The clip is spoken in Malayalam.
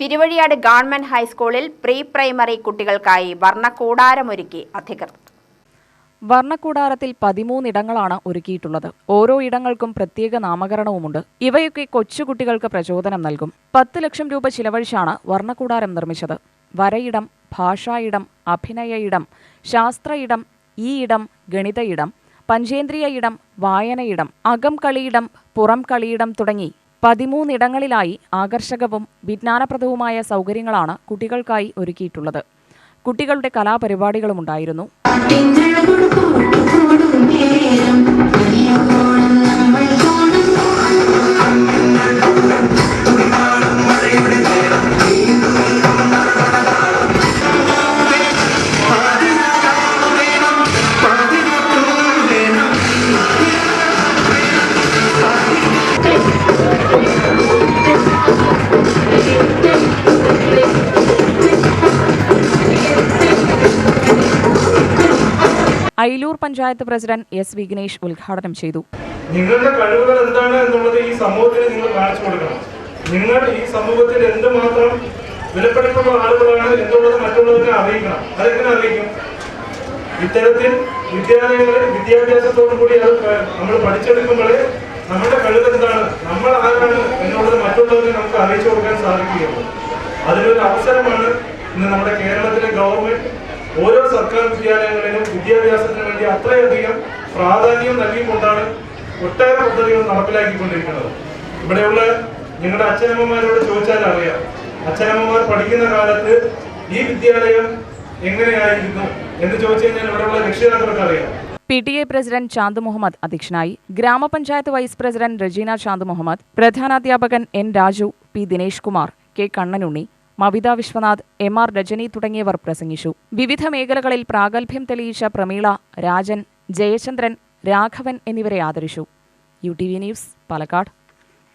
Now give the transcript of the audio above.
തിരുവഴിയാട് ഗവൺമെന്റ് ഹൈസ്കൂളിൽ പ്രീ പ്രൈമറി കുട്ടികൾക്കായി വർണക്കൂടാരമൊരുക്കി അധികൃതർ. വർണക്കൂടാരത്തിൽ പതിമൂന്നിടങ്ങളാണ് ഒരുക്കിയിട്ടുള്ളത്. ഓരോ ഇടങ്ങൾക്കും പ്രത്യേക നാമകരണവുമുണ്ട്. ഇവയൊക്കെ കൊച്ചുകുട്ടികൾക്ക് പ്രചോദനം നൽകും. പത്ത് ലക്ഷം രൂപ ചിലവഴിച്ചാണ് വർണക്കൂടാരം നിർമ്മിച്ചത്. വരയിടം ഭാഷായിടം അഭിനയ ഇടം ശാസ്ത്ര ഇടം ഈ ഇടം ഗണിതയിടം പഞ്ചേന്ദ്രിയ ഇടം വായനയിടം അകം കളിയിടം പുറം കളിയിടം തുടങ്ങി പതിമൂന്നിടങ്ങളിലായി ആകർഷകവും വിജ്ഞാനപ്രദവുമായ സൗകര്യങ്ങളാണ് കുട്ടികൾക്കായി ഒരുക്കിയിട്ടുള്ളത്. കുട്ടികളുടെ കലാപരിപാടികളുമുണ്ടായിരുന്നു. ഐലൂർ പഞ്ചായത്ത് പ്രസിഡന്റ് എസ് വിഘ്നേഷ് ഉദ്ഘാടനം ചെയ്തു. നിങ്ങളുടെ കഴിവുകൾ എന്താണ് എന്നുള്ളത് ഈ സമൂഹത്തിന് നിങ്ങൾ കാണിച്ചു കൊടുക്കണം. നിങ്ങൾ ഈ സമൂഹത്തിൽ എന്തുമാത്രം വിലപ്പെടുത്തുന്ന ആളുകളാണ് എന്നുള്ളത് മറ്റുള്ളവരെ അറിയിക്കണം. അതെങ്ങനെ അറിയിക്കും? ഇത്തരത്തിൽ വിദ്യാലയങ്ങളിൽ വിദ്യാഭ്യാസത്തോടു കൂടി അത് നമ്മൾ പഠിച്ചെടുക്കുമ്പോൾ നമ്മുടെ കഴിവ് എന്താണ്? നമ്മൾ ആരാണ് എന്നുള്ളത് മറ്റുള്ളവരെ നമുക്ക് അറിയിച്ചു കൊടുക്കാൻ സാധിക്കുകയുള്ളൂ. അതിനൊരു അവസരമാണ് ഇന്ന് നമ്മുടെ കേരളത്തിലെ ഗവൺമെന്റ് ഓരോ സർക്കാർ വിദ്യാലയങ്ങളിലും വിദ്യാഭ്യാസത്തിന് വേണ്ടി അത്രയധികം പ്രാധാന്യം നൽകിക്കൊണ്ടാണ് ഒട്ടേറെ പദ്ധതികൾ നടപ്പിലാക്കിക്കൊണ്ടിരിക്കുന്നത്. ഇവിടെയുള്ള നിങ്ങളുടെ അച്ഛനമ്മമാരോട് ചോദിച്ചാൽ അറിയാം. അച്ഛനമ്മമാർ പഠിക്കുന്ന കാലത്ത് ഈ വിദ്യാലയം എങ്ങനെയായിരുന്നു എന്ന് ചോദിച്ചു കഴിഞ്ഞാൽ ഇവിടെയുള്ള രക്ഷിതാക്കൾക്ക് അറിയാം. P T A president Chand Muhammad അധ്യക്ഷനായി ഗ്രാമപഞ്ചായത്ത് vice president Rajeena Chand Muhammad പ്രധാനാധ്യാപകൻ N Raju P Dinesh Kumar K Kannanunni Mavitha Viswanath M R Rajani തുടങ്ങിയവർ പ്രസംഗിച്ചു. വിവിധ മേഖലകളിൽ പ്രാഗൽഭ്യം തെളിയിച്ച പ്രമീള രാജൻ ജയചന്ദ്രൻ രാഘവൻ എന്നിവരെ ആദരിച്ചു. U T V news Palakkad.